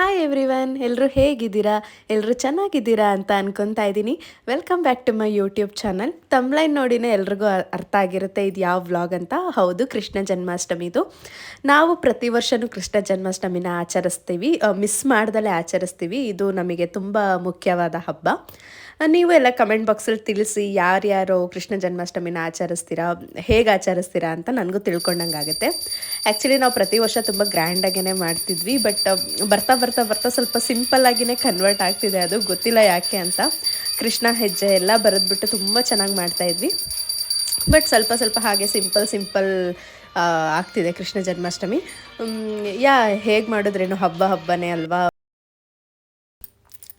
Hi everyone ಎಲ್ಲರೂ ಹೇಗಿದ್ದೀರಾ? ಎಲ್ಲರೂ ಚೆನ್ನಾಗಿದ್ದೀರಾ ಅಂತ ಅನ್ಕೊತಾ ಇದ್ದೀನಿ. Welcome back to my YouTube channel ತಮ್ಲೈನ್ ನೋಡಿನೇ ಎಲ್ರಿಗೂ ಅರ್ಥ ಆಗಿರುತ್ತೆ ಇದು ಯಾವ ವ್ಲಾಗ್ ಅಂತ. ಹೌದು, ಕೃಷ್ಣ ಜನ್ಮಾಷ್ಟಮಿದು ನಾವು ಪ್ರತಿ ವರ್ಷವೂ ಕೃಷ್ಣ ಜನ್ಮಾಷ್ಟಮಿನ ಆಚರಿಸ್ತೀವಿ. ಮಿಸ್ ಮಾಡ್ದಲೇ ಆಚರಿಸ್ತೀವಿ. ಇದು ನಮಗೆ ತುಂಬ ಮುಖ್ಯವಾದ ಹಬ್ಬ. ನೀವು ಎಲ್ಲ ಕಮೆಂಟ್ ಬಾಕ್ಸಲ್ಲಿ ತಿಳಿಸಿ ಯಾರ್ಯಾರು ಕೃಷ್ಣ ಜನ್ಮಾಷ್ಟಮಿನ ಆಚರಿಸ್ತೀರಾ, ಹೇಗೆ ಆಚರಿಸ್ತೀರಾ ಅಂತ ನನಗೂ ತಿಳ್ಕೊಂಡಂಗೆ ಆಗುತ್ತೆ ಆ್ಯಕ್ಚುಲಿ ನಾವು ಪ್ರತಿ ವರ್ಷ ತುಂಬ ಗ್ರ್ಯಾಂಡಾಗೇ ಮಾಡ್ತಿದ್ವಿ ಬಟ್ ಬರ್ತಾ ಬರ್ತಾ ಬರ್ತಾ ಸ್ವಲ್ಪ ಸಿಂಪಲ್ ಆಗಿನೇ ಕನ್ವರ್ಟ್ ಆಗ್ತಿದೆ, ಅದು ಗೊತ್ತಿಲ್ಲ ಯಾಕೆ ಅಂತ. ಕೃಷ್ಣ ಹೆಜ್ಜೆ ಎಲ್ಲ ಬರೆದ್ಬಿಟ್ಟು ತುಂಬ ಚೆನ್ನಾಗಿ ಮಾಡ್ತಾ ಇದ್ವಿ. ಬಟ್ ಸ್ವಲ್ಪ ಸ್ವಲ್ಪ ಹಾಗೆ ಸಿಂಪಲ್ ಸಿಂಪಲ್ ಆಗ್ತಿದೆ ಕೃಷ್ಣ ಜನ್ಮಾಷ್ಟಮಿ. ಯಾ, ಹೇಗೆ ಮಾಡಿದ್ರೇನು ಹಬ್ಬ ಹಬ್ಬನೇ ಅಲ್ವಾ?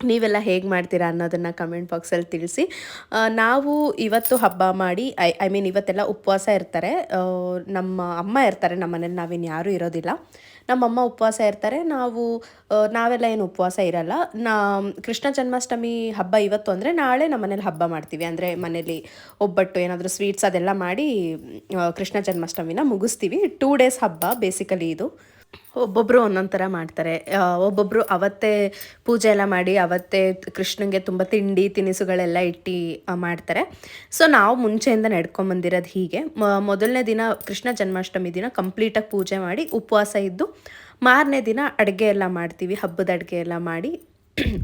ನೀವೆಲ್ಲ ಹೇಗೆ ಮಾಡ್ತೀರಾ ಅನ್ನೋದನ್ನು ಕಮೆಂಟ್ ಬಾಕ್ಸಲ್ಲಿ ತಿಳಿಸಿ. ನಾವು ಇವತ್ತು ಹಬ್ಬ ಮಾಡಿ, ಐ ಐ ಮೀನ್ ಇವತ್ತೆಲ್ಲ ಉಪವಾಸ ಇರ್ತಾರೆ. ನಮ್ಮ ಅಮ್ಮ ಇರ್ತಾರೆ, ನಮ್ಮ ಮನೇಲಿ ನಾವೇನು ಯಾರೂ ಇರೋದಿಲ್ಲ. ನಮ್ಮಮ್ಮ ಉಪವಾಸ ಇರ್ತಾರೆ. ನಾವು ನಾವೆಲ್ಲ ಏನು ಉಪವಾಸ ಇರಲ್ಲ. ನಾ, ಕೃಷ್ಣ ಜನ್ಮಾಷ್ಟಮಿ ಹಬ್ಬ ಇವತ್ತು ಅಂದರೆ ನಾಳೆ ನಮ್ಮ ಮನೇಲಿ ಹಬ್ಬ ಮಾಡ್ತೀವಿ. ಅಂದರೆ ಮನೇಲಿ ಒಬ್ಬಟ್ಟು ಏನಾದರೂ ಸ್ವೀಟ್ಸ್ ಅದೆಲ್ಲ ಮಾಡಿ ಕೃಷ್ಣ ಜನ್ಮಾಷ್ಟಮಿನ ಮುಗಿಸ್ತೀವಿ. ಟೂ ಡೇಸ್ ಹಬ್ಬ ಬೇಸಿಕಲಿ ಇದು. ಒಬ್ಬೊಬ್ಬರು ಒಂದೊಂದು ಥರ ಮಾಡ್ತಾರೆ ಒಬ್ಬೊಬ್ಬರು ಅವತ್ತೇ ಪೂಜೆ ಎಲ್ಲ ಮಾಡಿ, ಅವತ್ತೇ ಕೃಷ್ಣನಿಗೆ ತುಂಬ ತಿಂಡಿ, ತಿನಿಸುಗಳೆಲ್ಲ ಇಟ್ಟು ಮಾಡ್ತಾರೆ. ಸೊ ನಾವು ಮುಂಚೆಯಿಂದ ನಡ್ಕೊಂಬಂದಿರೋದು ಹೀಗೆ. ಮೊದಲನೇ ದಿನ ಕೃಷ್ಣ ಜನ್ಮಾಷ್ಟಮಿ ದಿನ ಕಂಪ್ಲೀಟಾಗಿ ಪೂಜೆ ಮಾಡಿ, ಉಪವಾಸ ಇದ್ದು ಮಾರನೇ ದಿನ ಅಡುಗೆ ಎಲ್ಲ ಮಾಡ್ತೀವಿ, ಹಬ್ಬದ ಅಡುಗೆ ಎಲ್ಲ ಮಾಡಿ.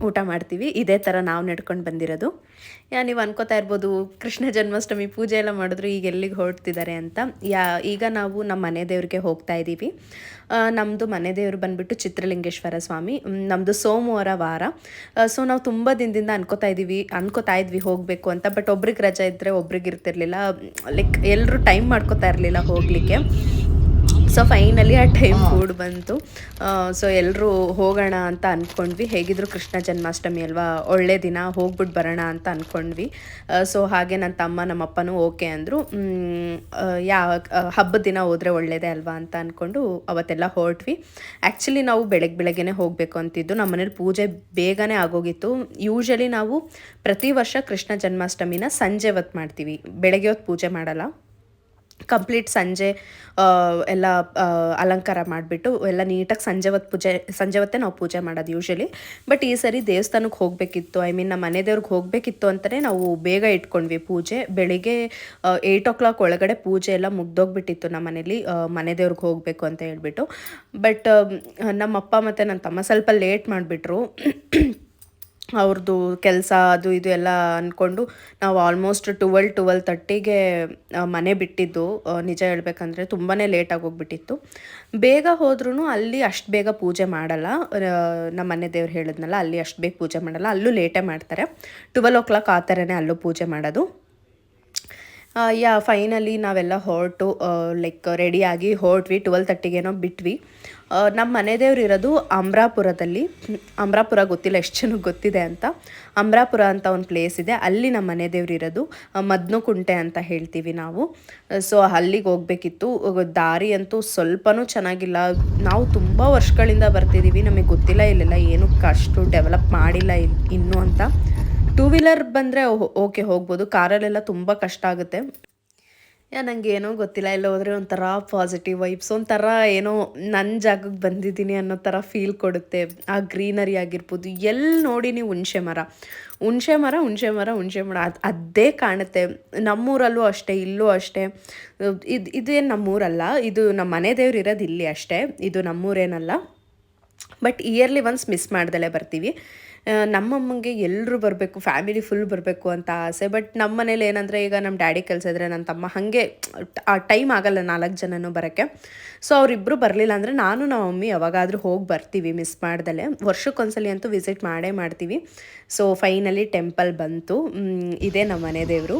ಊಟ ಮಾಡ್ತೀವಿ. ಇದೇ ಥರ ನಾವು ನಡ್ಕೊಂಡು ಬಂದಿರೋದು. ಯಾ, ನೀವು ಅನ್ಕೋತಾ ಇರ್ಬೋದು, ಕೃಷ್ಣ ಜನ್ಮಾಷ್ಟಮಿ ಪೂಜೆ ಎಲ್ಲ ಮಾಡಿದ್ರು, ಈಗ ಎಲ್ಲಿಗೆ ಹೊರಡ್ತಿದ್ದಾರೆ ಅಂತ. ಯಾ, ಈಗ ನಾವು ನಮ್ಮ ಮನೆ ದೇವ್ರಿಗೆ ಹೋಗ್ತಾ ಇದ್ದೀವಿ ನಮ್ಮದು ಮನೆ ದೇವರು ಬಂದ್ಬಿಟ್ಟು ಚಿತ್ರಲಿಂಗೇಶ್ವರ ಸ್ವಾಮಿ ನಮ್ಮದು ಸೋಮವಾರ ವಾರ. ಸೊ ನಾವು ತುಂಬ ದಿನದಿಂದ ಅನ್ಕೋತಾ ಇದ್ದೀವಿ ಅನ್ಕೋತಾ ಇದ್ವಿ ಹೋಗಬೇಕು ಅಂತ, ಬಟ್ ಒಬ್ರಿಗೆ ರಜೆ ಇದ್ದರೆ ಒಬ್ರಿಗೆ ಇರ್ತಿರ್ಲಿಲ್ಲ. ಲೈಕ್ ಎಲ್ಲರೂ ಟೈಮ್ ಮಾಡ್ಕೋತಾ ಇರಲಿಲ್ಲ ಹೋಗಲಿಕ್ಕೆ. ಸೊ ಫೈನಲಿ ಆ ಟೈಮ್ ಕೂಡ ಬಂತು. ಸೊ ಎಲ್ಲರೂ ಹೋಗೋಣ ಅಂತ ಅಂದ್ಕೊಂಡ್ವಿ ಹೇಗಿದ್ರು ಕೃಷ್ಣ ಜನ್ಮಾಷ್ಟಮಿ ಅಲ್ವಾ? ಒಳ್ಳೆ ದಿನ ಹೋಗ್ಬಿಟ್ಟು ಬರೋಣ ಅಂತ ಅಂದ್ಕೊಂಡ್ವಿ ಸೊ ಹಾಗೆ ನನ್ನ ತಮ್ಮ ನಮ್ಮಪ್ಪನೂ ಓಕೆ ಅಂದರು. ಯಾವ ಹಬ್ಬದ ದಿನ ಹೋದರೆ ಒಳ್ಳೇದೇ ಅಲ್ವಾ ಅಂತ ಅಂದ್ಕೊಂಡು ಅವತ್ತೆಲ್ಲ ಹೊರಟ್ವಿ. ಆ್ಯಕ್ಚುಲಿ ನಾವು ಬೆಳಗ್ಗೆ ಬೆಳಗ್ಗೆನೇ ಹೋಗಬೇಕು ಅಂತಿದ್ದು. ನಮ್ಮ ಮನೇಲಿ ಪೂಜೆ ಬೇಗನೆ ಆಗೋಗಿತ್ತು. ಯೂಶಲಿ ನಾವು ಪ್ರತಿ ವರ್ಷ ಕೃಷ್ಣ ಜನ್ಮಾಷ್ಟಮಿನ ಸಂಜೆ ಹೊತ್ತು ಮಾಡ್ತೀವಿ. ಬೆಳಗ್ಗೆ ಹೊತ್ತು ಪೂಜೆ ಮಾಡಲ್ಲ. ಕಂಪ್ಲೀಟ್ ಸಂಜೆ ಎಲ್ಲ ಅಲಂಕಾರ ಮಾಡಿಬಿಟ್ಟು ಎಲ್ಲ ನೀಟಾಗಿ ಸಂಜೆ ಹೊತ್ತು ಪೂಜೆ, ಸಂಜೆ ಹೊತ್ತೇ ನಾವು ಪೂಜೆ ಮಾಡೋದು ಯೂಶಲಿ ಬಟ್ ಈ ಸರಿ ದೇವಸ್ಥಾನಕ್ಕೆ ಹೋಗಬೇಕಿತ್ತು. ಐ ಮೀನ್ ನಮ್ಮ ಮನೆ ದೇವ್ರಿಗೆ ಹೋಗಬೇಕಿತ್ತು ಅಂತಲೇ ನಾವು ಬೇಗ ಇಟ್ಕೊಂಡ್ವಿ ಪೂಜೆ. ಬೆಳಿಗ್ಗೆ ಏಯ್ಟ್ ಓ ಕ್ಲಾಕ್ ಒಳಗಡೆ ಪೂಜೆ ಎಲ್ಲ ಮುಗ್ದೋಗ್ಬಿಟ್ಟಿತ್ತು ನಮ್ಮ ಮನೇಲಿ. ಮನೆ ದೇವ್ರಿಗೆ ಹೋಗಬೇಕು ಅಂತ ಹೇಳ್ಬಿಟ್ಟು. ಬಟ್ ನಮ್ಮ ಅಪ್ಪ ಮತ್ತು ನನ್ನ ತಮ್ಮ ಸ್ವಲ್ಪ ಲೇಟ್ ಮಾಡಿಬಿಟ್ರು. ಅವ್ರದ್ದು ಕೆಲಸ ಅದು ಇದು ಎಲ್ಲ ಅಂದ್ಕೊಂಡು ನಾವು ಆಲ್ಮೋಸ್ಟ್ ಟ್ವೆಲ್ ಟುವೆಲ್ ತರ್ಟಿಗೆ ಮನೆ ಬಿಟ್ಟಿದ್ದು. ನಿಜ ಹೇಳ್ಬೇಕಂದ್ರೆ ತುಂಬಾ ಲೇಟ್ ಹೋಗ್ಬಿಟ್ಟಿತ್ತು. ಬೇಗ ಹೋದ್ರೂ ಅಲ್ಲಿ ಅಷ್ಟು ಬೇಗ ಪೂಜೆ ಮಾಡಲ್ಲ. ನಮ್ಮ ಮನೆ ದೇವ್ರು ಹೇಳಿದ್ನಲ್ಲ, ಅಲ್ಲಿ ಅಷ್ಟು ಬೇಗ ಪೂಜೆ ಮಾಡಲ್ಲ. ಅಲ್ಲೂ ಲೇಟೇ ಮಾಡ್ತಾರೆ. ಟ್ವೆಲ್ ಓ ಕ್ಲಾಕ್ ಆ ಥರನೇ ಅಲ್ಲೂ ಪೂಜೆ ಮಾಡೋದು. ಯಾ ಫೈನಲಿ ನಾವೆಲ್ಲ ಹೊರಟು ಲೈಕ್ ರೆಡಿಯಾಗಿ ಹೊರಟ್ವಿ. ಟ್ವೆಲ್ ತರ್ಟಿಗೇನೋ ಬಿಟ್ವಿ. ನಮ್ಮ ಮನೆ ದೇವ್ರು ಇರೋದು ಅಮ್ರಾಪುರದಲ್ಲಿ. ಅಮ್ರಾಪುರ ಗೊತ್ತಿಲ್ಲ, ಎಷ್ಟು ಜನಕ್ಕೆ ಗೊತ್ತಿದೆ ಅಂತ. ಅಮ್ರಾಪುರ ಅಂತ ಒಂದು ಪ್ಲೇಸ್ ಇದೆ, ಅಲ್ಲಿ ನಮ್ಮ ಮನೆ ದೇವ್ರು ಇರೋದು. ಮದ್ನುಕುಂಟೆ ಮದ್ನು ಕುಂಟೆ ಅಂತ ಹೇಳ್ತೀವಿ ನಾವು. ಸೊ, ಅಲ್ಲಿಗೆ ಹೋಗ್ಬೇಕಿತ್ತು. ದಾರಿ ಅಂತೂ ಸ್ವಲ್ಪನೂ ಚೆನ್ನಾಗಿಲ್ಲ. ನಾವು ತುಂಬ ವರ್ಷಗಳಿಂದ ಬರ್ತಿದ್ದೀವಿ ನಮಗೆ ಗೊತ್ತಿಲ್ಲ ಇಲ್ಲೆಲ್ಲ ಏನಕ್ಕೆ ಅಷ್ಟು ಡೆವಲಪ್ ಮಾಡಿಲ್ಲ ಇನ್ನೂ ಅಂತ. ಟೂ ವೀಲರ್ ಬಂದರೆ ಓಕೆ, ಹೋಗ್ಬೋದು. ಕಾರಲ್ಲೆಲ್ಲ ತುಂಬ ಕಷ್ಟ ಆಗುತ್ತೆ. ನನಗೆ ಏನೋ ಗೊತ್ತಿಲ್ಲ, ಎಲ್ಲ ಹೋದರೆ ಒಂಥರ ಪಾಸಿಟಿವ್ ವೈಬ್ಸ್ ಒಂಥರ ಏನೋ ನನ್ನ ಜಾಗಕ್ಕೆ ಬಂದಿದ್ದೀನಿ ಅನ್ನೋ ಥರ ಫೀಲ್ ಕೊಡುತ್ತೆ. ಆ ಗ್ರೀನರಿ ಆಗಿರ್ಬೋದು ಎಲ್ಲಿ ನೋಡಿ ನೀವು ಹುಣಸೆ ಮರ. ಹುಣಸೆ ಮರ ಹುಣಸೆ ಮರ ಹುಣಸೆ ಮರ, ಅದು ಅದೇ ಕಾಣುತ್ತೆ. ನಮ್ಮೂರಲ್ಲೂ ಅಷ್ಟೇ, ಇಲ್ಲೂ ಅಷ್ಟೇ. ಇದು, ಇದೇನು ನಮ್ಮೂರಲ್ಲ, ಇದು ನಮ್ಮ ಮನೆ ದೇವ್ರು ಇರೋದು ಇಲ್ಲಿ ಅಷ್ಟೇ. ಇದು ನಮ್ಮೂರೇನಲ್ಲ. ಬಟ್ ಇಯರ್ಲಿ ಒನ್ಸ್ ಮಿಸ್ ಮಾಡ್ದಲೇ ಬರ್ತೀವಿ. ನಮ್ಮಮ್ಮಂಗೆ ಎಲ್ಲರೂ ಬರಬೇಕು, ಫ್ಯಾಮಿಲಿ ಫುಲ್ ಬರಬೇಕು ಅಂತ ಆಸೆ. ಬಟ್ ನಮ್ಮ ಮನೇಲಿ ಏನಂದರೆ ಈಗ ನಮ್ಮ ಡ್ಯಾಡಿ ಕೆಲಸ ಇದ್ದರೆ ನನ್ನ ತಮ್ಮ ಹಾಗೆ ಆ ಟೈಮ್ ಆಗಲ್ಲ ನಾಲ್ಕು ಜನನೂ ಬರೋಕ್ಕೆ. ಸೊ ಅವರಿಬ್ಬರು ಬರಲಿಲ್ಲ ಅಂದರೆ ನಾನು, ನಮ್ಮ ಮಮ್ಮಿ ಯಾವಾಗಾದರೂ ಹೋಗಿ ಬರ್ತೀವಿ ಮಿಸ್ ಮಾಡ್ದಲೆ. ವರ್ಷಕ್ಕೊಂದ್ಸಲಿ ಅಂತೂ ವಿಸಿಟ್ ಮಾಡೇ ಮಾಡ್ತೀವಿ. ಸೊ ಫೈನಲಿ ಟೆಂಪಲ್ ಬಂತು. ಇದೇ ನಮ್ಮ ಮನೆ ದೇವರು.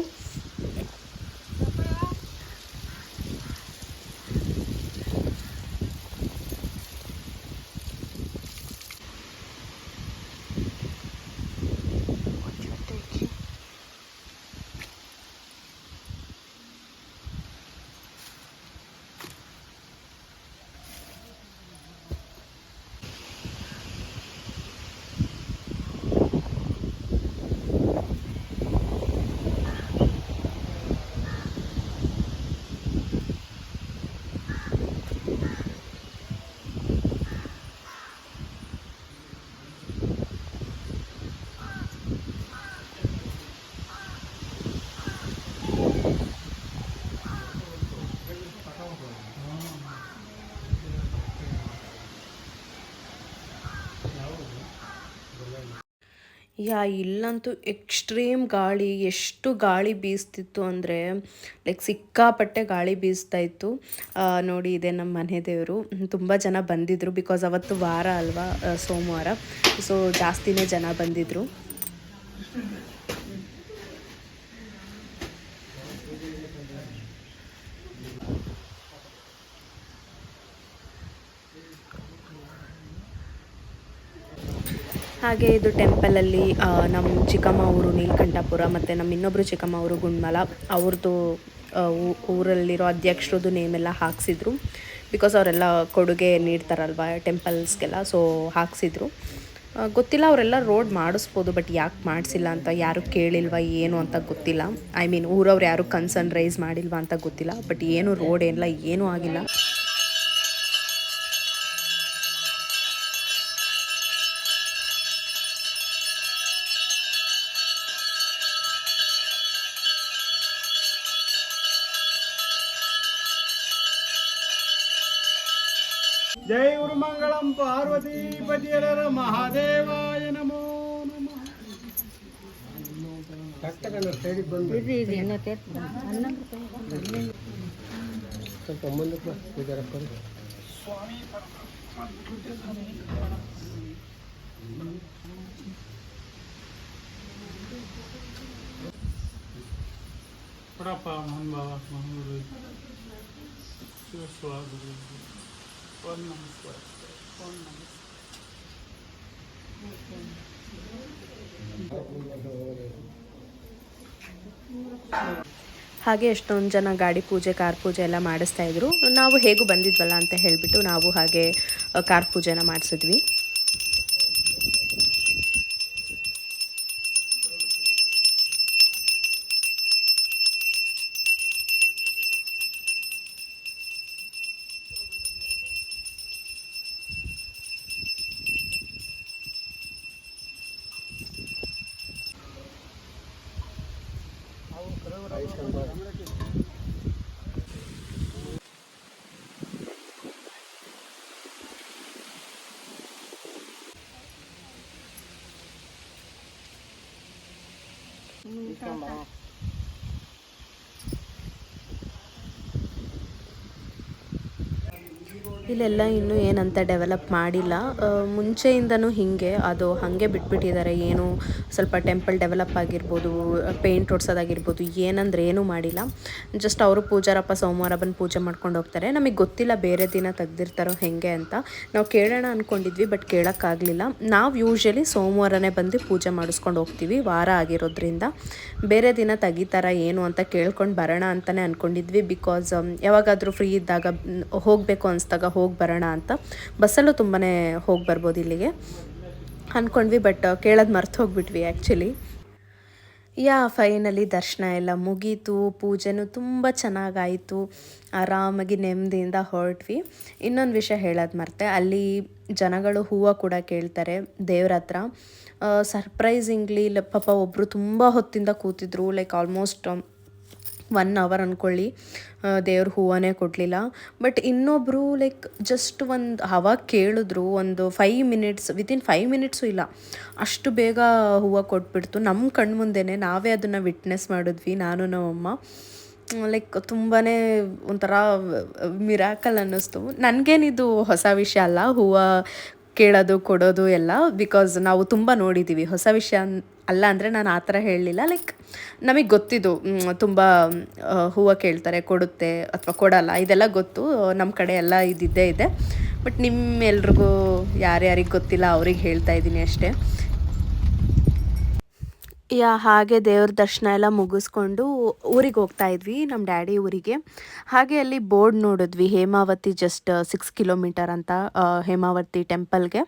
ಯಾ, ಇಲ್ಲಂತೂ ಎಕ್ಸ್ಟ್ರೀಮ್ ಗಾಳಿ, ಎಷ್ಟು ಗಾಳಿ ಬೀಸ್ತಿತ್ತು ಅಂದರೆ ಲೈಕ್ ಸಿಕ್ಕಾಪಟ್ಟೆ ಗಾಳಿ ಬೀಸ್ತಾ ಇತ್ತು. ನೋಡಿ, ಇದೆ ನಮ್ಮ ಮನೆ ದೇವರು. ತುಂಬ ಜನ ಬಂದಿದ್ದರು ಬಿಕಾಸ್ ಅವತ್ತು ವಾರ ಅಲ್ವಾ ಸೋಮವಾರ. ಸೊ ಜಾಸ್ತಿನೇ ಜನ ಬಂದಿದ್ದರು ಹಾಗೆ ಇದು ಟೆಂಪಲಲ್ಲಿ ನಮ್ಮ ಚಿಕ್ಕಮ್ಮ ಊರು ನೀಲಕಂಠಪುರ ಮತ್ತು ನಮ್ಮ ಇನ್ನೊಬ್ಬರು ಚಿಕ್ಕಮ್ಮ ಅವರು ಗುಂಡ್ಮಲ ಅವ್ರದ್ದು ಊರಲ್ಲಿರೋ ಅಧ್ಯಕ್ಷರದ್ದು ನೇಮೆಲ್ಲ ಹಾಕ್ಸಿದ್ರು. ಬಿಕಾಸ್ ಅವರೆಲ್ಲ ಕೊಡುಗೆ ನೀಡ್ತಾರಲ್ವ ಟೆಂಪಲ್ಸ್ಗೆಲ್ಲ ಸೊ ಹಾಕ್ಸಿದ್ರು. ಗೊತ್ತಿಲ್ಲ, ಅವರೆಲ್ಲ ರೋಡ್ ಮಾಡಿಸ್ಬೋದು ಬಟ್ ಯಾಕೆ ಮಾಡಿಸಿಲ್ಲ ಅಂತ, ಯಾರು ಕೇಳಿಲ್ವಾ, ಏನು ಅಂತ ಗೊತ್ತಿಲ್ಲ. ಐ ಮೀನ್ ಊರವ್ರು ಯಾರು ಕನ್ಸರ್ನ್ ರೈಸ್ ಮಾಡಿಲ್ವಾ ಅಂತ ಗೊತ್ತಿಲ್ಲ ಬಟ್ ಏನು ರೋಡ್ ಏನಿಲ್ಲ ಏನೂ ಆಗಿಲ್ಲ. ಕಷ್ಟಕನ ಸೈಡಿಗೆ ಬಂದು ಸ್ವಲ್ಪ ಮುಂದಕ್ಕೆ ಬಾ, ಪೂಜಾರಪ್ಪ ಕೊಡಪ್ಪ ಮೋಹನ್ ಬಾಬಾ ಮಂಗಳೂರು ಶಿವಸ್ವಾಗರು ಓಂ ನಮಸ್ಕಾರ ಓಂ ನಮಸ್ಕಾರ ಹಾಗೆ ಎಷ್ಟೊಂದು ಜನ ಗಾಡಿ ಪೂಜೆ, ಕಾರ್ ಪೂಜೆ ಎಲ್ಲ ಮಾಡಿಸ್ತಾ ಇದ್ರು. ನಾವು ಹೇಗೂ ಬಂದಿದ್ವಲ್ಲ ಅಂತ ಹೇಳಿಬಿಟ್ಟು ನಾವು ಹಾಗೆ ಕಾರ್ ಪೂಜೆನ ಮಾಡಿಸಿದ್ವಿ. 그 런. ಇಲ್ಲೆಲ್ಲ ಇನ್ನೂ ಏನಂತ ಡೆವಲಪ್ ಮಾಡಿಲ್ಲ. ಮುಂಚೆಯಿಂದನೂ ಹೀಗೆ, ಅದು ಹಾಗೆ ಬಿಟ್ಬಿಟ್ಟಿದ್ದಾರೆ. ಏನು ಸ್ವಲ್ಪ ಟೆಂಪಲ್ ಡೆವಲಪ್ ಆಗಿರ್ಬೋದು, ಪೇಂಟ್ ಹೊಡ್ಸೋದಾಗಿರ್ಬೋದು ಏನಂದ್ರೆ ಏನೂ ಮಾಡಿಲ್ಲ. ಜಸ್ಟ್ ಅವರು ಪೂಜಾರಪ್ಪ ಸೋಮವಾರ ಬಂದು ಪೂಜೆ ಮಾಡ್ಕೊಂಡು ಹೋಗ್ತಾರೆ. ನಮಗೆ ಗೊತ್ತಿಲ್ಲ ಬೇರೆ ದಿನ ತೆಗ್ದಿರ್ತಾರೋ ಹೆಂಗೆ ಅಂತ. ನಾವು ಕೇಳೋಣ ಅಂದ್ಕೊಂಡಿದ್ವಿ ಬಟ್ ಕೇಳೋಕ್ಕಾಗಲಿಲ್ಲ. ನಾವು ಯೂಶ್ವಲಿ ಸೋಮವಾರನೇ ಬಂದು ಪೂಜೆ ಮಾಡಿಸ್ಕೊಂಡು ಹೋಗ್ತೀವಿ, ವಾರ ಆಗಿರೋದ್ರಿಂದ. ಬೇರೆ ದಿನ ತೆಗಿತಾರ ಏನು ಅಂತ ಕೇಳ್ಕೊಂಡು ಬರೋಣ ಅಂತಲೇ ಅಂದ್ಕೊಂಡಿದ್ವಿ ಬಿಕಾಸ್ ಯಾವಾಗಾದರೂ ಫ್ರೀ ಇದ್ದಾಗ ಹೋಗಬೇಕು ಅನಿಸ್ದಾಗ ಹೋಗಿ ಬರೋಣ ಅಂತ. ಬಸ್ಸಲ್ಲೂ ತುಂಬಾ ಹೋಗಿ ಬರ್ಬೋದು ಇಲ್ಲಿಗೆ. ಅಂದ್ಕೊಂಡ್ವಿ ಬಟ್ ಕೇಳೋದು ಮರ್ತು ಹೋಗ್ಬಿಟ್ವಿ ಆ್ಯಕ್ಚುಲಿ ಯಾ ಫೈನಲಿ ದರ್ಶನ ಎಲ್ಲ ಮುಗೀತು. ಪೂಜೆನೂ ತುಂಬ ಚೆನ್ನಾಗಾಯಿತು. ಆರಾಮಾಗಿ ನೆಮ್ಮದಿಯಿಂದ ಹೊರಟ್ವಿ. ಇನ್ನೊಂದು ವಿಷಯ ಹೇಳೋದು ಮರ್ತೆ, ಅಲ್ಲಿ ಜನಗಳು ಹೂವು ಕೂಡ ಕೇಳ್ತಾರೆ ದೇವ್ರ ಹತ್ರ. ಸರ್ಪ್ರೈಸಿಂಗ್ಲಿ ಪಾಪ ಒಬ್ಬರು ತುಂಬ ಹೊತ್ತಿಂದ ಕೂತಿದ್ರು ಲೈಕ್ ಆಲ್ಮೋಸ್ಟ್ ಒನ್ ಅವರ್ ಅಂದ್ಕೊಳ್ಳಿ ದೇವ್ರ ಹೂವನೇ ಕೊಡಲಿಲ್ಲ. ಬಟ್ ಇನ್ನೊಬ್ಬರು ಲೈಕ್ ಜಸ್ಟ್ ಒಂದು ಅವಾಗ ಕೇಳಿದ್ರು, ಒಂದು five minutes within five minutes ಇಲ್ಲ. ಅಷ್ಟು ಬೇಗ ಹೂವು ಕೊಟ್ಬಿಡ್ತು. ನಮ್ಮ ಕಣ್ಮುಂದೆನೇ ನಾವೇ ಅದನ್ನು ವಿಟ್ನೆಸ್ ಮಾಡಿದ್ವಿ, ನಾನು, ನಮ್ಮಮ್ಮ. ಲೈಕ್ ತುಂಬಾ ಒಂಥರ ಮಿರಾಕಲ್ ಅನ್ನಿಸ್ತು. ನನಗೇನಿದು ಹೊಸ ವಿಷಯ ಅಲ್ಲ, ಹೂವು ಕೇಳೋದು, ಕೊಡೋದು ಎಲ್ಲ ಬಿಕಾಸ್ ನಾವು ತುಂಬ ನೋಡಿದ್ದೀವಿ ಹೊಸ ವಿಷಯ ಅಲ್ಲ ಅಂದರೆ ನಾನು ಆ ಥರ ಹೇಳಲಿಲ್ಲ. ಲೈಕ್ ನಮಗೆ ಗೊತ್ತಿದ್ದು ತುಂಬ ಹೂವು ಕೇಳ್ತಾರೆ, ಕೊಡುತ್ತೆ ಅಥವಾ ಕೊಡಲ್ಲ, ಇದೆಲ್ಲ ಗೊತ್ತು. ನಮ್ಮ ಕಡೆ ಎಲ್ಲ ಇದ್ದಿದ್ದೇ ಇದೆ. ಬಟ್ ನಿಮ್ಮೆಲ್ರಿಗೂ ಯಾರ್ಯಾರಿಗೆ ಗೊತ್ತಿಲ್ಲ, ಅವ್ರಿಗೆ ಹೇಳ್ತಾ ಇದ್ದೀನಿ ಅಷ್ಟೇ. ಯಾ, ಹಾಗೆ ದೇವ್ರ ದರ್ಶನ ಎಲ್ಲ ಮುಗಿಸ್ಕೊಂಡು ಊರಿಗೆ ಹೋಗ್ತಾ ಇದ್ವಿ ನಮ್ಮ ಡ್ಯಾಡಿ ಊರಿಗೆ. ಹಾಗೆ ಅಲ್ಲಿ ಬೋರ್ಡ್ ನೋಡಿದ್ವಿ, ಹೇಮಾವತಿ ಜಸ್ಟ್ ಸಿಕ್ಸ್ ಕಿಲೋಮೀಟರ್ ಅಂತ ಹೇಮಾವತಿ ಟೆಂಪಲ್ಗೆ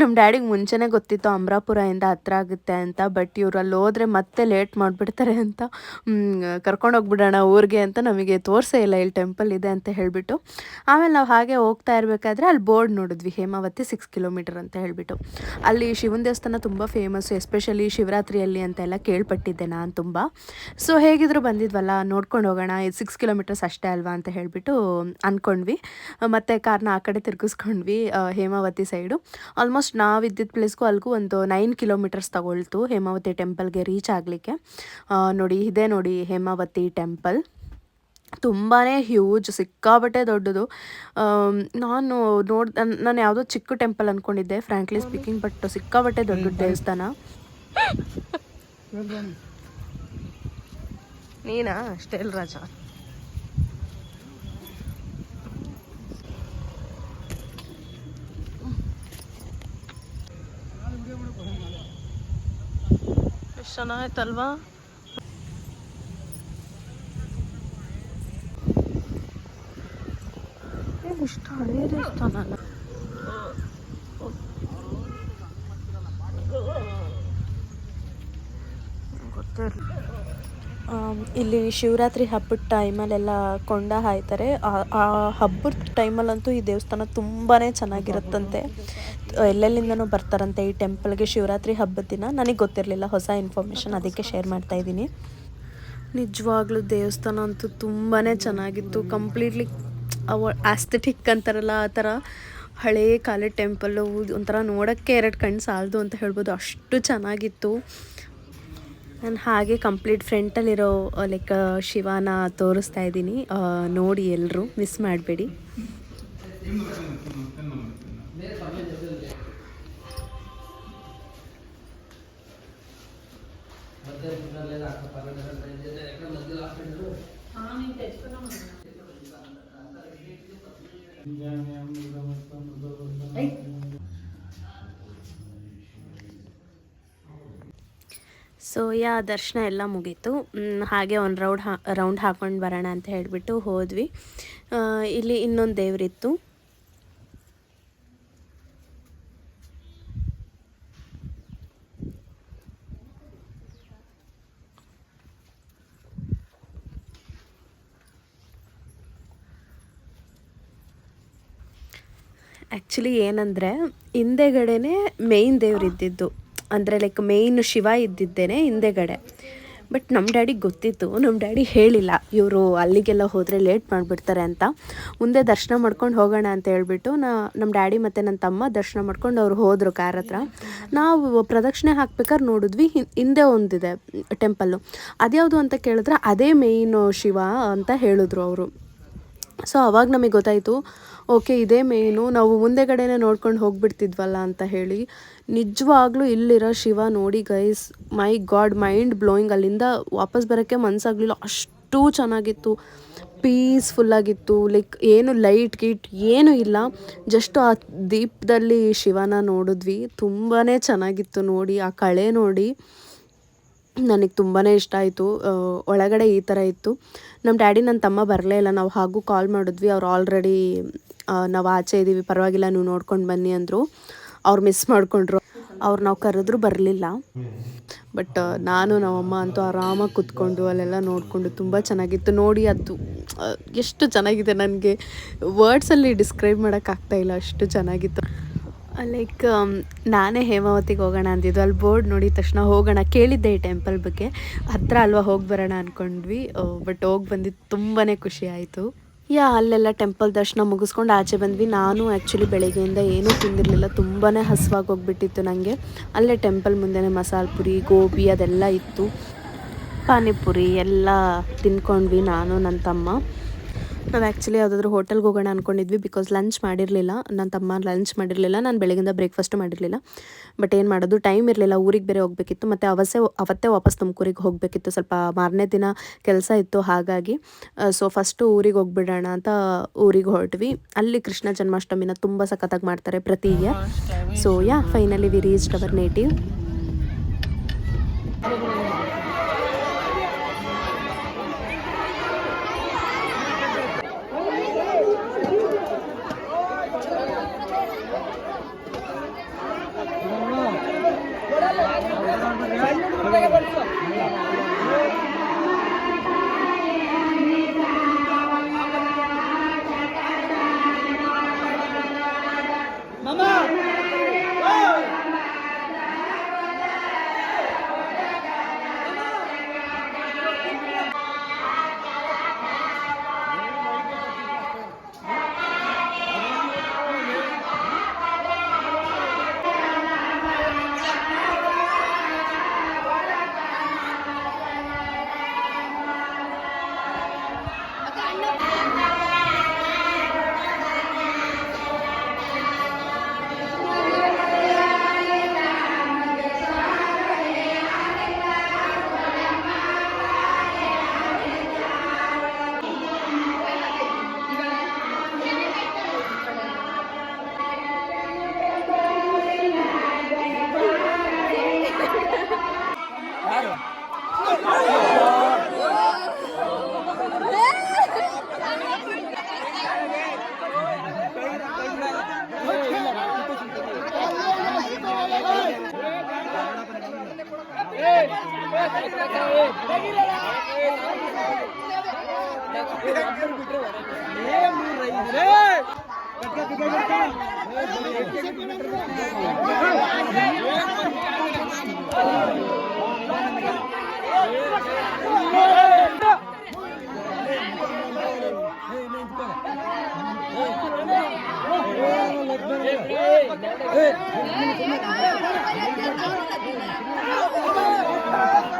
ನಮ್ಮ ಡ್ಯಾಡಿಗೆ ಮುಂಚೆನೇ ಗೊತ್ತಿತ್ತು ಅಮರಾಪುರದಿಂದ ಹತ್ರ ಆಗುತ್ತೆ ಅಂತ ಬಟ್ ಇವರು ಅಲ್ಲಿ ಹೋದ್ರೆ ಮತ್ತೆ ಲೇಟ್ ಮಾಡಿಬಿಡ್ತಾರೆ ಅಂತ ಕರ್ಕೊಂಡು ಹೋಗ್ಬಿಡೋಣ ಊರಿಗೆ ಅಂತ ನಮಗೆ ತೋರಿಸೇ ಇಲ್ಲ, ಇಲ್ಲಿ ಟೆಂಪಲ್ ಇದೆ ಅಂತ ಹೇಳಿಬಿಟ್ಟು. ಆಮೇಲೆ ನಾವು ಹಾಗೆ ಹೋಗ್ತಾ ಇರಬೇಕಾದ್ರೆ ಅಲ್ಲಿ ಬೋರ್ಡ್ ನೋಡಿದ್ವಿ, ಹೇಮಾವತಿ ಸಿಕ್ಸ್ ಕಿಲೋಮೀಟರ್ ಅಂತ ಹೇಳಿಬಿಟ್ಟು. ಅಲ್ಲಿ ಶಿವನ ದೇವಸ್ಥಾನ ತುಂಬ ಫೇಮಸ್ಸು ಎಸ್ಪೆಷಲಿ ಶಿವರಾತ್ರಿಯಲ್ಲಿ ಅಂತ ಎಲ್ಲ ಕೇಳ್ಪಟ್ಟಿದ್ದೆ ನಾನು ತುಂಬ. ಸೊ ಹೇಗಿದ್ರು ಬಂದಿದ್ವಲ್ಲ, ನೋಡ್ಕೊಂಡು ಹೋಗೋಣ ಇದು ಸಿಕ್ಸ್ ಕಿಲೋಮೀಟರ್ಸ್ ಅಷ್ಟೇ ಅಲ್ವಾ ಅಂತ ಹೇಳಿಬಿಟ್ಟು ಅಂದ್ಕೊಂಡ್ವಿ ಮತ್ತು ಕಾರ್ನ ಆ ಕಡೆ ತಿರ್ಗಿಸ್ಕೊಂಡ್ವಿ ಹೇಮಾವತಿ ಸೈಡು ಆಲ್ಮೋಸ್ಟ್ ನಾವಿದ್ದಿದ್ದ ಪ್ಲೇಸ್ಗೂ ಅಲ್ಲಿಗೂ ಒಂದು ನೈನ್ ಕಿಲೋಮೀಟರ್ಸ್ ತಗೊಳ್ತು ಹೇಮಾವತಿ ಟೆಂಪಲ್ಗೆ ರೀಚ್ ಆಗಲಿಕ್ಕೆ. ನೋಡಿ, ಇದೇ ನೋಡಿ ಹೇಮಾವತಿ ಟೆಂಪಲ್ ತುಂಬಾ ಹ್ಯೂಜ್ ಸಿಕ್ಕಾಬಟ್ಟೆ ದೊಡ್ಡದು. ನಾನು ನೋಡ್, ನಾನು ಯಾವುದೋ ಚಿಕ್ಕ ಟೆಂಪಲ್ ಅಂದ್ಕೊಂಡಿದ್ದೆ ಫ್ರ್ಯಾಂಕ್ಲಿ ಸ್ಪೀಕಿಂಗ್ ಬಟ್ ಸಿಕ್ಕಾಬಟ್ಟೆ ದೊಡ್ಡ ದೇವಸ್ಥಾನ. ನೀನಾ? ಸ್ಟೇಲ್ ರಾಜ? ಎಷ್ಟು ಚೆನ್ನಾಯ್ತಲ್ವಾ ಇಷ್ಟು ಹಳೆ ದೇವಸ್ಥಾನ ಗೊತ್ತಿರಲಿ ಇಲ್ಲಿ ಶಿವರಾತ್ರಿ ಹಬ್ಬದ ಟೈಮಲ್ಲೆಲ್ಲ ಕೊಂಡ ಹಾಯ್ತಾರೆ. ಆ- ಹಬ್ಬದ ಟೈಮಲ್ಲಂತೂ ಈ ದೇವಸ್ಥಾನ ತುಂಬಾ ಚೆನ್ನಾಗಿರುತ್ತಂತೆ. ಎಲ್ಲೆಲ್ಲಿಂದನೂ ಬರ್ತಾರಂತೆ ಈ ಟೆಂಪಲ್ಗೆ ಶಿವರಾತ್ರಿ ಹಬ್ಬದ ದಿನ. ನನಗೆ ಗೊತ್ತಿರಲಿಲ್ಲ, ಹೊಸ ಇನ್ಫಾರ್ಮೇಷನ್ ಅದಕ್ಕೆ ಶೇರ್ ಮಾಡ್ತಾ ಇದ್ದೀನಿ. ನಿಜವಾಗ್ಲೂ ದೇವಸ್ಥಾನ ಅಂತೂ ತುಂಬಾ ಚೆನ್ನಾಗಿತ್ತು. ಕಂಪ್ಲೀಟ್ಲಿ ಅವ, ಆಸ್ಥೆಟಿಕ್ ಅಂತಾರಲ್ಲ ಆ ಥರ. ಹಳೇ ಕಾಲದ ಟೆಂಪಲ್ಲು, ಒಂಥರ ನೋಡೋಕ್ಕೆ ಎರಡು ಕಣ್ಣು ಸಾಲದು ಅಂತ ಹೇಳ್ಬೋದು. ಅಷ್ಟು ಚೆನ್ನಾಗಿತ್ತು. ನಾನು ಹಾಗೆ ಕಂಪ್ಲೀಟ್ ಫ್ರಂಟಲ್ಲಿರೋ ಲೈಕ್ ಶಿವನ ತೋರಿಸ್ತಾ ಇದ್ದೀನಿ. ನೋಡಿ ಎಲ್ಲರೂ ಮಿಸ್ ಮಾಡಬೇಡಿ. ಸೊ ಯಾ ದರ್ಶನ ಎಲ್ಲ ಮುಗೀತು. ಹಾಗೆ ಒಂದು ರೌಂಡ್ ಹಾ ರೌಂಡ್ ಹಾಕೊಂಡು ಬರೋಣ ಅಂತ ಹೇಳಿಬಿಟ್ಟು ಹೋದ್ವಿ. ಇಲ್ಲಿ ಇನ್ನೊಂದು ದೇವರಿತ್ತು. ಆ್ಯಕ್ಚುಲಿ ಏನಂದರೆ, ಹಿಂದೆಗಡೆನೇ ಮೇಯ್ನ್ ದೇವ್ರು ಇದ್ದಿದ್ದು ಅಂದರೆ ಲೈಕ್ ಮೇಯ್ನ್ ಶಿವ ಇದ್ದಿದ್ದೇನೆ ಹಿಂದೆಗಡೆ. ಬಟ್ ನಮ್ಮ ಡ್ಯಾಡಿಗೆ ಗೊತ್ತಿತ್ತು ನಮ್ಮ ಡ್ಯಾಡಿ ಹೇಳಿಲ್ಲ, ಇವರು ಅಲ್ಲಿಗೆಲ್ಲ ಹೋದರೆ ಲೇಟ್ ಮಾಡಿಬಿಡ್ತಾರೆ ಅಂತ. ಮುಂದೆ ದರ್ಶನ ಮಾಡ್ಕೊಂಡು ಹೋಗೋಣ ಅಂತ ಹೇಳ್ಬಿಟ್ಟು ನಾ ನಮ್ಮ ಡ್ಯಾಡಿ ಮತ್ತು ನನ್ನ ತಮ್ಮ ದರ್ಶನ ಮಾಡ್ಕೊಂಡು ಅವರು ಹೋದರು ಕಾರ್ ಹತ್ರ. ನಾವು ಪ್ರದಕ್ಷಿಣೆ ಹಾಕ್ಬೇಕಾದ್ರೆ ನೋಡಿದ್ವಿ ಹಿಂದೆ ಒಂದಿದೆ ಟೆಂಪಲ್ಲು ಅದ್ಯಾವುದು ಅಂತ ಕೇಳಿದ್ರೆ ಅದೇ ಮೇಯ್ನು ಶಿವ ಅಂತ ಹೇಳಿದ್ರು ಅವರು. ಸೊ ಅವಾಗ ನಮಗೆ ಗೊತ್ತಾಯಿತು ಓಕೆ, ಇದೇ ಮೇಯ್ನು ನಾವು ಮುಂದೆಗಡೆನೇ ನೋಡ್ಕೊಂಡು ಹೋಗ್ಬಿಡ್ತಿದ್ವಲ್ಲ ಅಂತ ಹೇಳಿ ನಿಜವಾಗ್ಲೂ ಇಲ್ಲಿರೋ ಶಿವ ನೋಡಿ guys my god mind blowing ಅಲ್ಲಿಂದ ವಾಪಸ್ ಬರೋಕ್ಕೆ ಮನಸ್ಸಾಗಲಿಲ್ಲ ಅಷ್ಟು ಚೆನ್ನಾಗಿತ್ತು. ಪೀಸ್ಫುಲ್ಲಾಗಿತ್ತು ಲೈಕ್ ಏನು ಲೈಟ್ ಗೀಟ್ ಏನೂ ಇಲ್ಲ. ಜಸ್ಟ್ ಆ ದೀಪದಲ್ಲಿ ಶಿವನ ನೋಡಿದ್ವಿ. ತುಂಬಾ ಚೆನ್ನಾಗಿತ್ತು ನೋಡಿ. ಆ ಕಳೆ ನೋಡಿ ನನಗೆ ತುಂಬಾ ಇಷ್ಟ ಆಯಿತು. ಒಳಗಡೆ ಈ ಥರ ಇತ್ತು. ನಮ್ಮ ಡ್ಯಾಡಿ ನನ್ನ ತಮ್ಮ ಬರಲೇ ಇಲ್ಲ. ನಾವು ಹಾಗೂ ಕಾಲ್ ಮಾಡಿದ್ವಿ. ಅವ್ರು ಆಲ್ರೆಡಿ ನಾವು ಆಚೆ ಇದ್ದೀವಿ ಪರವಾಗಿಲ್ಲ, ನೀವು ನೋಡ್ಕೊಂಡು ಬನ್ನಿ ಅಂದರು. ಅವ್ರು ಮಿಸ್ ಮಾಡಿಕೊಂಡ್ರು. ಅವ್ರು ನಾವು ಕರೆದ್ರು ಬರಲಿಲ್ಲ. ಬಟ್ ನಾನು, ನಮ್ಮಮ್ಮ ಅಂತೂ ಆರಾಮಾಗಿ ಕೂತ್ಕೊಂಡು ಅಲ್ಲೆಲ್ಲ ನೋಡಿಕೊಂಡು ತುಂಬ ಚೆನ್ನಾಗಿತ್ತು. ನೋಡಿ, ಅದು ಎಷ್ಟು ಚೆನ್ನಾಗಿದೆ ನನಗೆ. ವರ್ಡ್ಸಲ್ಲಿ ಡಿಸ್ಕ್ರೈಬ್ ಮಾಡೋಕ್ಕಾಗ್ತಾ ಇಲ್ಲ, ಅಷ್ಟು ಚೆನ್ನಾಗಿತ್ತು. ಲೈಕ್ ನಾನೇ ಹೇಮಾವತಿಗೆ ಹೋಗೋಣ ಅಂದಿದ್ದು. ಅಲ್ಲಿ ಬೋರ್ಡ್ ನೋಡಿದ ತಕ್ಷಣ ಹೋಗೋಣ ಕೇಳಿದ್ದೆ ಈ ಟೆಂಪಲ್ ಬಗ್ಗೆ. ಹತ್ರ ಅಲ್ವಾ ಹೋಗಿ ಬರೋಣ ಅಂದ್ಕೊಂಡ್ವಿ ಬಟ್ ಹೋಗಿ ಬಂದಿದ್ದು ತುಂಬಾ ಖುಷಿ ಆಯಿತು. ಯಾ, ಅಲ್ಲೆಲ್ಲ ಟೆಂಪಲ್ ದರ್ಶನ ಮುಗಿಸ್ಕೊಂಡು ಆಚೆ ಬಂದ್ವಿ. ನಾನು ಆ್ಯಕ್ಚುಲಿ ಬೆಳಗ್ಗೆಯಿಂದ ಏನೂ ತಿಂದಿರಲಿಲ್ಲ. ತುಂಬಾ ಹಸುವಾಗಿ ಹೋಗ್ಬಿಟ್ಟಿತ್ತು ನನಗೆ ಅಲ್ಲೇ ಟೆಂಪಲ್ ಮುಂದೆನೇ ಮಸಾಲೆ ಪುರಿ, ಗೋಬಿ ಅದೆಲ್ಲ ಇತ್ತು. ಪಾನಿಪುರಿ ಎಲ್ಲ ತಿನ್ಕೊಂಡ್ವಿ ನಾನು ನನ್ನ ತಮ್ಮ. ನಾವು ಆ್ಯಕ್ಚುಲಿ ಯಾವುದಾದ್ರೂ ಹೋಟೆಲ್ಗೆ ಹೋಗೋಣ ಅಂದ್ಕೊಂಡಿದ್ವಿ ಬಿಕಾಸ್ ಲಂಚ್ ಮಾಡಿರಲಿಲ್ಲ. ನನ್ನ ತಮ್ಮ ಲಂಚ್ ಮಾಡಿರಲಿಲ್ಲ, ನಾನು ಬೆಳಗಿಂದ ಬ್ರೇಕ್ಫಾಸ್ಟ್ ಮಾಡಿರಲಿಲ್ಲ. ಬಟ್ ಏನು ಮಾಡೋದು ಟೈಮ್ ಇರಲಿಲ್ಲ, ಊರಿಗೆ ಬೇರೆ ಹೋಗಬೇಕಿತ್ತು. ಮತ್ತು ಅವಸೆ, ಅವತ್ತೇ ವಾಪಸ್ ತುಮಕೂರಿಗೆ ಹೋಗಬೇಕಿತ್ತು. ಸ್ವಲ್ಪ ಮಾರನೇ ದಿನ ಕೆಲಸ ಇತ್ತು, ಹಾಗಾಗಿ ಸೊ ಫಸ್ಟು ಊರಿಗೆ ಹೋಗ್ಬಿಡೋಣ ಅಂತ ಊರಿಗೆ ಹೊರಟ್ವಿ. ಅಲ್ಲಿ ಕೃಷ್ಣ ಜನ್ಮಾಷ್ಟಮಿನ ತುಂಬ ಸಖತ್ತಾಗಿ ಮಾಡ್ತಾರೆ ಪ್ರತಿ year so yeah finally we reached our native yeah- Yeah.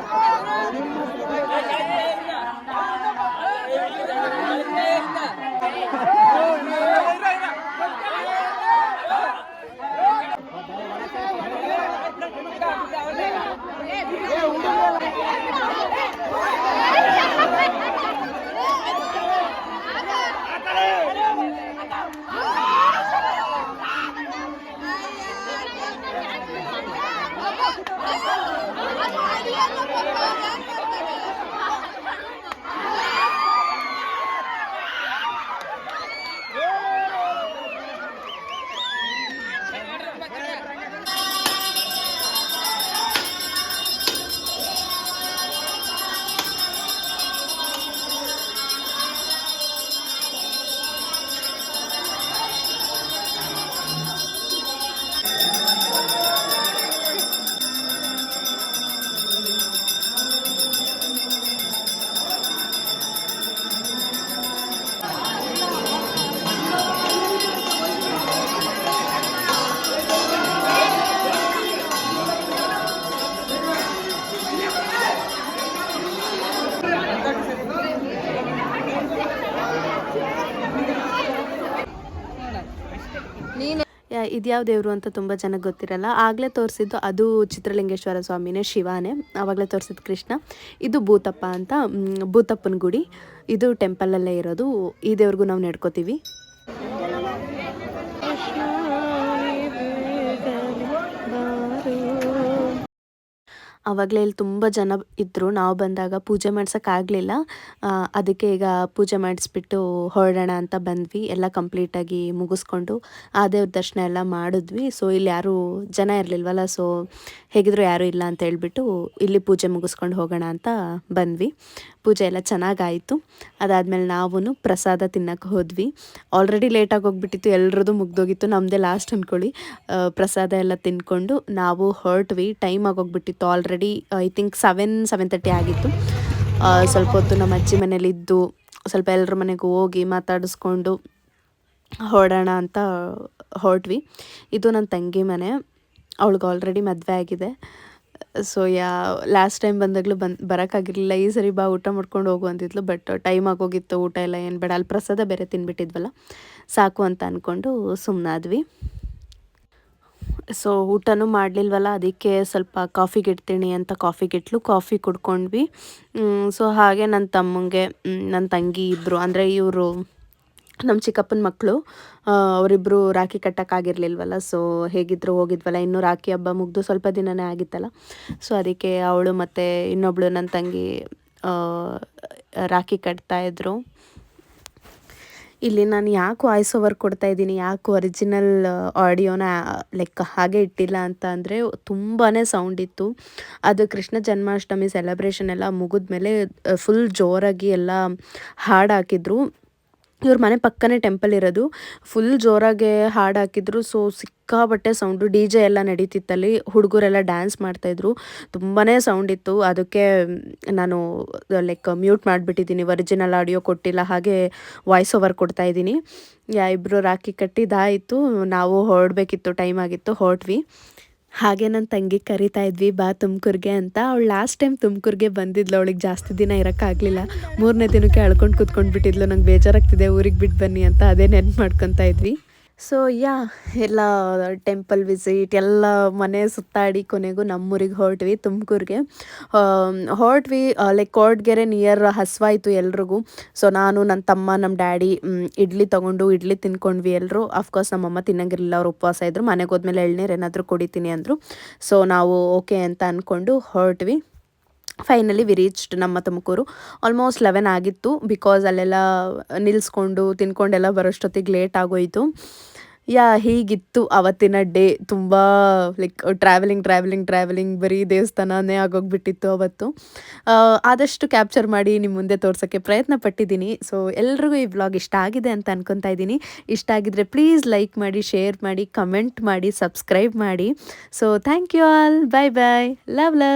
ಇದ್ಯಾವ ದೇವರು ಅಂತ ತುಂಬ ಜನಕ್ಕೆ ಗೊತ್ತಿರಲ್ಲ. ಆಗಲೇ ತೋರಿಸಿದ್ದು ಅದು ಚಿತ್ರಲಿಂಗೇಶ್ವರ ಸ್ವಾಮಿನೇ, ಶಿವಾನೇ. ಆವಾಗಲೇ ತೋರಿಸಿದ್ದು ಕೃಷ್ಣ. ಇದು ಭೂತಪ್ಪ ಅಂತ ಭೂತಪ್ಪನ ಗುಡಿ. ಇದು ಟೆಂಪಲಲ್ಲೇ ಇರೋದು. ಈ ದೇವ್ರಿಗೂ ನಾವು ನಡ್ಕೋತೀವಿ. ಆವಾಗಲೇ ಇಲ್ಲಿ ತುಂಬ ಜನ ಇದ್ದರು ನಾವು ಬಂದಾಗ ಪೂಜೆ ಮಾಡ್ಸೋಕ್ಕಾಗಲಿಲ್ಲ ಅದಕ್ಕೆ ಈಗ ಪೂಜೆ ಮಾಡಿಸ್ಬಿಟ್ಟು ಹೊರಡೋಣ ಅಂತ ಬಂದ್ವಿ. ಎಲ್ಲ ಕಂಪ್ಲೀಟಾಗಿ ಮುಗಿಸ್ಕೊಂಡು ಆ ದೇವ್ರ ದರ್ಶನ ಎಲ್ಲ ಮಾಡಿದ್ವಿ. ಸೊ ಇಲ್ಲಿ ಯಾರೂ ಜನ ಇರಲಿಲ್ವಲ್ಲ ಸೊ ಹೇಗಿದ್ರು ಯಾರೂ ಇಲ್ಲ ಅಂತ ಹೇಳಿಬಿಟ್ಟು ಇಲ್ಲಿ ಪೂಜೆ ಮುಗಿಸ್ಕೊಂಡು ಹೋಗೋಣ ಅಂತ ಬಂದ್ವಿ. ಪೂಜೆ ಎಲ್ಲ ಚೆನ್ನಾಗಾಯಿತು. ಅದಾದಮೇಲೆ ನಾವು ಪ್ರಸಾದ ತಿನ್ನಕ್ಕೆ ಹೋದ್ವಿ. ಆಲ್ರೆಡಿ ಲೇಟಾಗಿ ಹೋಗ್ಬಿಟ್ಟಿತ್ತು, ಎಲ್ರದ್ದು ಮುಗ್ದೋಗಿತ್ತು. ನಮ್ಮದೇ ಲಾಸ್ಟ್ ಅಂದ್ಕೊಳ್ಳಿ. ಪ್ರಸಾದ ಎಲ್ಲ ತಿನ್ಕೊಂಡು ನಾವು ಹೊರಟ್ವಿ. Time ಆಗೋಗ್ಬಿಟ್ಟಿತ್ತು already I think seven seven thirty ಆಗಿತ್ತು. ಸ್ವಲ್ಪ ಹೊತ್ತು ನಮ್ಮ ಅಜ್ಜಿ ಮನೇಲಿದ್ದು ಸ್ವಲ್ಪ ಎಲ್ಲರ ಮನೆಗೆ ಹೋಗಿ ಮಾತಾಡಿಸ್ಕೊಂಡು ಹೊರಡೋಣ ಅಂತ ಹೊರಟ್ವಿ. ಇದು ನನ್ನ ತಂಗಿ ಮನೆ. ಅವಳಿಗೆ ಆಲ್ರೆಡಿ ಮದುವೆ ಆಗಿದೆ. ಸೊ ಯಾ ಲಾಸ್ಟ್ ಟೈಮ್ ಬಂದಾಗಲೂ ಬಂದು, ಬರೋಕ್ಕಾಗಿರಲಿಲ್ಲ. ಈ ಸರಿ ಬಾ, ಊಟ ಮಾಡ್ಕೊಂಡು ಹೋಗು ಅಂತಿದ್ಲು. ಬಟ್ ಟೈಮ್ ಆಗೋಗಿತ್ತು, ಊಟ ಎಲ್ಲ ಏನು ಬೇಡ. ಅಲ್ಲಿ ಪ್ರಸಾದ ಬೇರೆ ತಿನ್ಬಿಟ್ಟಿದ್ವಲ್ಲ, ಸಾಕು ಅಂತ ಅಂದ್ಕೊಂಡು ಸುಮ್ಮನಾದ್ವಿ ಸೊ ಊಟನೂ ಮಾಡಲಿಲ್ವಲ್ಲ, ಅದಕ್ಕೆ ಸ್ವಲ್ಪ ಕಾಫಿ ಗಿಡ್ತೀನಿ ಅಂತ ಕಾಫಿ ಇಟ್ಲು. ಕಾಫಿ ಕುಡ್ಕೊಂಡ್ವಿ. ಸೊ ಹಾಗೆ ನನ್ನ ತಮ್ಮಂಗೆ ನನ್ನ ತಂಗಿ ಇಬ್ಬರು ಅಂದರೆ ಇವರು ನಮ್ಮ ಚಿಕ್ಕಪ್ಪನ ಮಕ್ಕಳು ಅವರಿಬ್ಬರು ರಾಖಿ ಕಟ್ಟೋಕ್ಕಾಗಿರ್ಲಿಲ್ವಲ್ಲ ಸೊ ಹೇಗಿದ್ರು ಹೋಗಿದ್ವಲ್ಲ, ಇನ್ನೂ ರಾಖಿ ಹಬ್ಬ ಮುಗಿದು ಸ್ವಲ್ಪ ದಿನನೇ ಆಗಿತ್ತಲ್ಲ ಸೊ ಅದಕ್ಕೆ ಅವಳು ಮತ್ತು ಇನ್ನೊಬ್ಳು ನನ್ನ ತಂಗಿ ರಾಖಿ ಕಟ್ತಾಯಿದ್ರು ಇಲ್ಲಿ ನಾನು ಯಾಕೆ ವಾಯ್ಸ್ ಓವರ್ ಕೊಡ್ತಾ ಇದ್ದೀನಿ, ಯಾಕೆ ಒರಿಜಿನಲ್ ಆಡಿಯೋನ ಲೈಕ್ ಹಾಗೆ ಇಟ್ಟಿಲ್ಲ ಅಂತ ಅಂದರೆ ತುಂಬಾ ಸೌಂಡ್ ಇತ್ತು. ಅದು ಕೃಷ್ಣ ಜನ್ಮಾಷ್ಟಮಿ ಸೆಲೆಬ್ರೇಷನ್ ಎಲ್ಲ ಮುಗಿದ್ಮೇಲೆ ಫುಲ್ ಜೋರಾಗಿ ಎಲ್ಲ ಹಾಡು ಹಾಕಿದ್ರು. ಇವ್ರ ಮನೆ ಪಕ್ಕನೇ ಟೆಂಪಲ್ ಇರೋದು. ಫುಲ್ ಜೋರಾಗೆ ಹಾಡು ಹಾಕಿದ್ರು. ಸೊ ಸಿಕ್ಕಾಬಟ್ಟೆ ಸೌಂಡು ಡಿ ಜೆ ಎಲ್ಲ ನಡೀತಿತ್ತಲ್ಲಿ. ಹುಡುಗರೆಲ್ಲ ಡ್ಯಾನ್ಸ್ ಮಾಡ್ತಾಯಿದ್ರು ತುಂಬಾ ಸೌಂಡ್ ಇತ್ತು. ಅದಕ್ಕೆ, ನಾನು ಲೈಕ್ ಮ್ಯೂಟ್ ಮಾಡಿಬಿಟ್ಟಿದ್ದೀನಿ. ಒರಿಜಿನಲ್ ಆಡಿಯೋ ಕೊಟ್ಟಿಲ್ಲ. ಹಾಗೆ ವಾಯ್ಸ್ ಓವರ್ ಕೊಡ್ತಾ ಇದ್ದೀನಿ. ಯಾ ಇಬ್ಬರು ರಾಕಿ ಕಟ್ಟಿದಾಯಿತು. ನಾವು ಹೊರಡಬೇಕಿತ್ತು. ಟೈಮ್ ಆಗಿತ್ತು. ಹೊರಟ್ವಿ. ಹಾಗೆ ನನ್ನ ತಂಗಿ ಕರಿತಾ ಇದ್ವಿ, ಬಾ ತುಮಕೂರಿಗೆ ಅಂತ. ಅವಳು ಲಾಸ್ಟ್ ಟೈಮ್ ತುಮಕೂರಿಗೆ ಬಂದಿದ್ಲು, ಅವಳಿಗೆ ಜಾಸ್ತಿ ದಿನ ಇರೋಕ್ಕಾಗಲಿಲ್ಲ. ಮೂರನೇ ದಿನಕ್ಕೆ ಅಳ್ಕೊಂಡು ಕೂತ್ಕೊಂಡು ಬಿಟ್ಟಿದ್ಲು ನಂಗೆ ಬೇಜಾರಾಗ್ತಿದೆ, ಊರಿಗೆ ಬಿಟ್ಟು ಬನ್ನಿ ಅಂತ ಅದೇ ನೆನ್ಪು ಮಾಡ್ಕೊತಾ ಇದ್ವಿ. ಸೊ ಯಾ ಎಲ್ಲ ಟೆಂಪಲ್ ವಿಸಿಟ್ ಎಲ್ಲ ಮನೆ ಸುತ್ತಾಡಿ ಕೊನೆಗೂ ನಮ್ಮೂರಿಗೆ ಹೊರಟ್ವಿ, ತುಮಕೂರಿಗೆ. ಹೊರಟ್ವಿ ಲೈಕ್ ಕೋಟ್ಗೆರೆ ನಿಯರ್ ಹಸ್ವಾಯಿತು ಎಲ್ರಿಗೂ. ಸೊ ನಾನು ನನ್ನ ತಮ್ಮ ನಮ್ಮ ಡ್ಯಾಡಿ ಇಡ್ಲಿ ತೊಗೊಂಡು ಇಡ್ಲಿ ತಿನ್ಕೊಂಡ್ವಿ ಎಲ್ಲರೂ ಅಫ್ಕೋರ್ಸ್ ನಮ್ಮಮ್ಮ ತಿನ್ನಂಗಿರಲಿಲ್ಲ, ಅವ್ರು ಉಪವಾಸ ಇದ್ದರು ಮನೆಗೆ ಹೋದ್ಮೇಲೆ ಎಳ್ನೀರು ಏನಾದರೂ ಕುಡಿತೀನಿ ಅಂದರು. ಸೊ ನಾವು ಓಕೆ ಅಂತ ಅಂದ್ಕೊಂಡು ಹೊರಟ್ವಿ. ಫೈನಲಿ ವಿ ರೀಚ್ಡ್ ನಮ್ಮ ತುಮಕೂರು ಆಲ್ಮೋಸ್ಟ್ ಲೆವೆನ್ ಆಗಿತ್ತು. ಬಿಕಾಸ್ ಅಲ್ಲೆಲ್ಲ ನಿಲ್ಲಿಸ್ಕೊಂಡು ತಿನ್ಕೊಂಡೆಲ್ಲ ಬರೋಷ್ಟೊತ್ತಿಗೆ ಲೇಟ್ ಆಗೋಯಿತು. ಯಾ ಹೀಗಿತ್ತು ಅವತ್ತಿನ ಡೇ ತುಂಬ ಲೈಕ್ ಟ್ರಾವೆಲಿಂಗ್ ಟ್ರಾವೆಲಿಂಗ್ ಟ್ರಾವೆಲಿಂಗ್ ಬರೀ ದೇವಸ್ಥಾನನೇ ಆಗೋಗ್ಬಿಟ್ಟಿತ್ತು ಅವತ್ತು. ಆದಷ್ಟು ಕ್ಯಾಪ್ಚರ್ ಮಾಡಿ ನಿಮ್ಮ ಮುಂದೆ ತೋರ್ಸೋಕ್ಕೆ ಪ್ರಯತ್ನ ಪಟ್ಟಿದ್ದೀನಿ. ಸೊ ಎಲ್ರಿಗೂ ಈ ವ್ಲಾಗ್ ಇಷ್ಟ ಆಗಿದೆ ಅಂತ ಅನ್ಕೊತಾ ಇದ್ದೀನಿ. ಇಷ್ಟ ಆಗಿದ್ರೆ ಪ್ಲೀಸ್ ಲೈಕ್ ಮಾಡಿ ಶೇರ್ ಮಾಡಿ ಕಮೆಂಟ್ ಮಾಡಿ ಸಬ್ಸ್ಕ್ರೈಬ್ ಮಾಡಿ. So thank you all bye bye love love